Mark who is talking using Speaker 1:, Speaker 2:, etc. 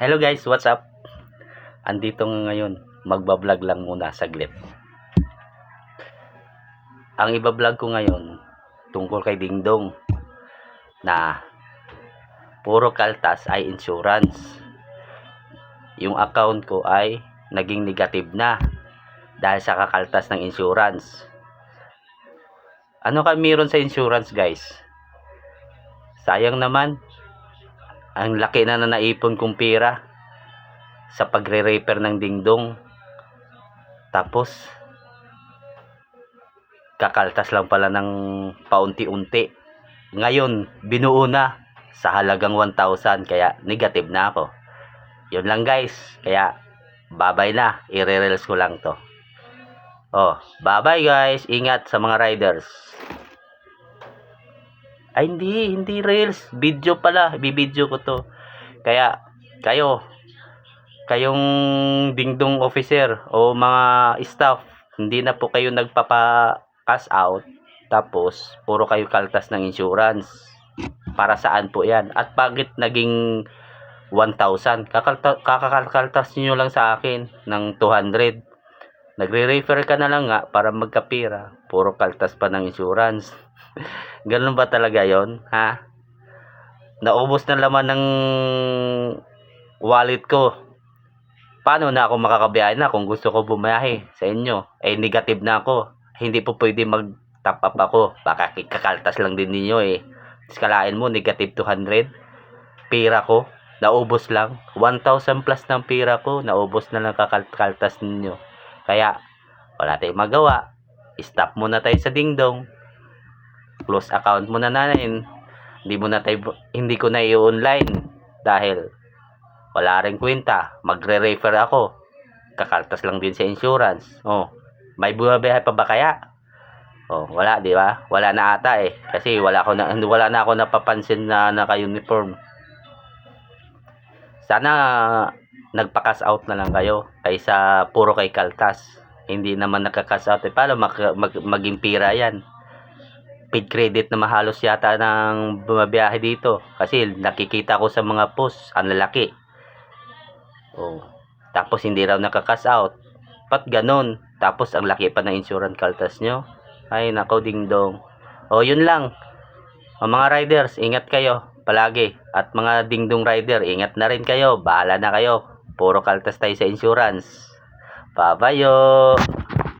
Speaker 1: Hello guys, what's up? Andito nga ngayon, magbablog lang muna saglit. Ang ibablog ko ngayon tungkol kay Dingdong na puro kaltas ay insurance. Yung account ko ay naging negative na dahil sa kakaltas ng insurance. Ano ka meron sa insurance guys? Sayang naman, ang laki na na naipon kong pera sa pagre-repair ng dingdong. Tapos, kakaltas lang pala ng paunti-unti. Ngayon, binuo na sa halagang 1,000 kaya negative na ako. Yun lang guys. Kaya, babay na. I-reels ko lang to. Oh, bye-bye guys. Ingat sa mga riders. Ay, hindi. Hindi reels. Video pala. Bibidyo ko to. Kaya, kayo, kayong dingdong officer o mga staff, hindi na po kayo nagpapa-cash out. Tapos, puro kayo kaltas ng insurance. Para saan po yan? At bakit naging 1,000? Kakalta, kakakaltas nyo lang sa akin ng 200. Nagre-refer ka na lang nga para magkapira. Puro kaltas pa ng insurance. Ganun ba talaga yon Ha? Naubos na laman ng wallet ko. Paano na ako makakabiyahe na kung gusto ko bumayahe sa inyo? Eh, negative na ako. Hindi po pwede mag-top up ako. Baka kakaltas lang din ninyo eh. Skalain mo, negative 200. Pira ko, naubos lang. 1,000 plus ng pira ko, naubos na lang kakaltas ninyo. Kaya, wala tayong magawa. Stop muna tayo sa dingdong. Close account muna natin. Hindi mo na tayo, hindi ko na i-online dahil wala rin kwenta. Magre-refer ako. Kakaltas lang din sa insurance. Oh, may bumabiyahe pa ba kaya? Oh, wala, di ba? Wala na ata eh. Kasi wala ako na wala na ako napapansin na naka-uniform. Sana nagpa-cash out na lang kayo kaysa puro kay kaltas. Hindi naman nakaka-cash out. Eh, paano mag, mag, maging pira yan? Paid credit na mahalos yata ng bumabiyahe dito. Kasi nakikita ko sa mga post, ang lalaki. Oh. Tapos hindi raw nakaka-cash out. Pat ganun. Tapos ang laki pa ng insurance kaltas nyo. Ay nako ding dong. O yun lang. O mga riders, ingat kayo palagi. At mga dingdong rider, ingat na rin kayo. Bahala na kayo. Puro kaltas tayo sa insurance. Babayo!